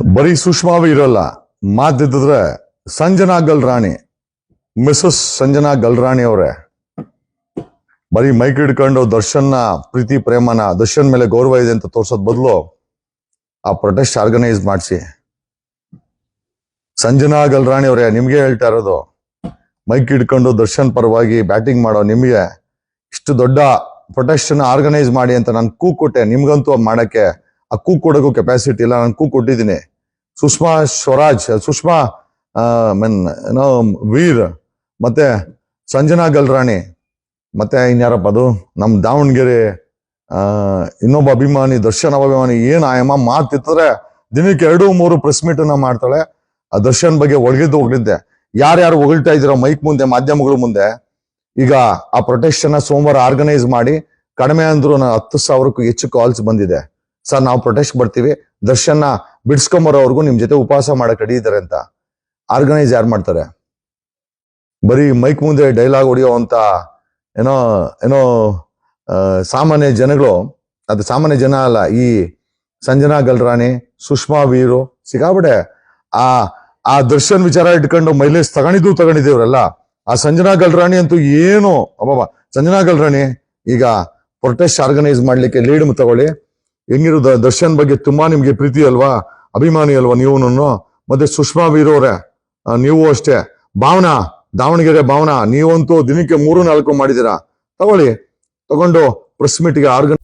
ಬರೀ ಸುಷ್ಮಾವೇ ಇರಲ್ಲ. ಮಾತಿದ್ರೆ ಸಂಜನಾ ಗಲ್ರಾಣಿ, ಮಿಸಸ್ ಸಂಜನಾ ಗಲ್ರಾಣಿ ಅವರೇ. ಬರೀ ಮೈಕ್ ಹಿಡ್ಕೊಂಡು ದರ್ಶನ್ನ ಪ್ರೀತಿ, ಪ್ರೇಮನ ದರ್ಶನ್ ಮೇಲೆ ಗೌರವ ಇದೆ ಅಂತ ತೋರ್ಸೋದ್ ಬದಲು ಆ ಪ್ರೊಟೆಸ್ಟ್ ಆರ್ಗನೈಸ್ ಮಾಡಿಸಿ. ಸಂಜನಾ ಗಲ್ರಾಣಿ ಅವರೇ, ನಿಮ್ಗೆ ಹೇಳ್ತಾ ಇರೋದು, ಮೈಕ್ ಹಿಡ್ಕೊಂಡು ದರ್ಶನ್ ಪರವಾಗಿ ಬ್ಯಾಟಿಂಗ್ ಮಾಡೋ ನಿಮ್ಗೆ ಇಷ್ಟು ದೊಡ್ಡ ಪ್ರೊಟೆಸ್ಟ್ ಆರ್ಗನೈಸ್ ಮಾಡಿ ಅಂತ ನಾನು ಕೂ ಕೊಟ್ಟೆ ನಿಮ್ಗಂತೂ ಮಾಡಕ್ಕೆ ಆ ಕೂಗ್ ಕೊಡೋಕ್ಕೂ ಕೆಪಾಸಿಟಿ ಇಲ್ಲ, ನಾನು ಕೂಗ್ ಕೊಟ್ಟಿದ್ದೀನಿ. ಸುಷ್ಮಾ ಸ್ವರಾಜ್, ಸುಷ್ಮಾ ಮೀನ್, ಏನೋ, ವೀರ್, ಮತ್ತೆ ಸಂಜನಾ ಗಲ್ರಾಣಿ, ಮತ್ತೆ ಇನ್ಯಾರಪ್ಪ ಅದು? ನಮ್ಮ ದಾವಣಗೆರೆ ಇನ್ನೊಬ್ಬ ಅಭಿಮಾನಿ, ದರ್ಶನ್ ಅಭಿಮಾನಿ, ಏನು ಆಯಮ್ಮ ಮಾತಿತ್ತಂದ್ರೆ ದಿನಕ್ಕೆ ಎರಡು, ಮೂರು ಪ್ರೆಸ್ ಮೀಟ್ ಅನ್ನ ಮಾಡ್ತಾಳೆ. ಆ ದರ್ಶನ್ ಬಗ್ಗೆ ಒಳಗಿದ್ದು ಹೋಗ್ಲಿದ್ದೆ. ಯಾರ್ಯಾರು ಹೊಗಳ್ತಾ ಇದ್ದೀರೋ ಮೈಕ್ ಮುಂದೆ, ಮಾಧ್ಯಮಗಳ ಮುಂದೆ, ಈಗ ಆ ಪ್ರೊಟೆಕ್ಷನ್ ಸೋಮವಾರ ಆರ್ಗನೈಸ್ ಮಾಡಿ, ಕಡಿಮೆ ಅಂದ್ರು ಹತ್ತು ಸಾವಿರಕ್ಕೂ ಹೆಚ್ಚು ಕಾಲ್ಸ್ ಬಂದಿದೆ. ಸರ್, ನಾವು ಪ್ರೊಟೆಸ್ಟ್ ಬರ್ತೀವಿ. ದರ್ಶನ್ ಬಿಡ್ಸ್ಕೊಂಬರೋವರೆಗೂ ನಿಮ್ ಜೊತೆ ಉಪವಾಸ ಮಾಡಕ್ ಇದ್ದಾರೆ ಅಂತ. ಆರ್ಗನೈಸ್ ಯಾರು ಮಾಡ್ತಾರೆ? ಬರೀ ಮೈಕ್ ಮುಂದೆ ಡೈಲಾಗ್ ಹೊಡಿಯೋ ಅಂತ ಏನೋ ಏನೋ ಸಾಮಾನ್ಯ ಜನಗಳು, ಅದು ಸಾಮಾನ್ಯ ಜನ ಅಲ್ಲ, ಈ ಸಂಜನಾ ಗಲ್ರಾಣಿ, ಸುಷ್ಮಾ ವೀರು ಸಿಗಾಬಡೆ ಆ ಆ ದರ್ಶನ್ ವಿಚಾರ ಇಟ್ಕೊಂಡು ಮೈಲೇಜ್ ತಗೊಂಡಿದ್ದು ತಗೊಂಡಿದ್ದೀವ್ರಲ್ಲ, ಆ ಸಂಜನಾ ಗಲ್ರಾಣಿ ಅಂತೂ ಏನು, ಅಬ್ಬಬ್ಬ, ಸಂಜನಾ ಗಲ್ರಾಣಿ, ಈಗ ಪ್ರೊಟೆಸ್ಟ್ ಆರ್ಗನೈಸ್ ಮಾಡ್ಲಿಕ್ಕೆ ಲೀಡ್ ತಗೊಳ್ಳಿ. ಹೆಂಗಿರು ದರ್ಶನ್ ಬಗ್ಗೆ ತುಂಬಾ ನಿಮ್ಗೆ ಪ್ರೀತಿ ಅಲ್ವಾ? ಅಭಿಮಾನಿ ಅಲ್ವಾ ನೀವು ಮತ್ತೆ ಸುಷ್ಮಾ ವೀರವ್ರೆ ಆ, ನೀವು ಅಷ್ಟೇ. ಭಾವನಾ ದಾವಣಗೆರೆ ಭಾವನಾ ನೀವಂತೂ ದಿನಕ್ಕೆ ಮೂರು ನಾಲ್ಕು ಮಾಡಿದೀರಾ ತಗೊಳ್ಳಿ. ತಗೊಂಡು ಪ್ರೆಸ್ ಮೀಟ್ಗೆ ಆರ್ಗನ್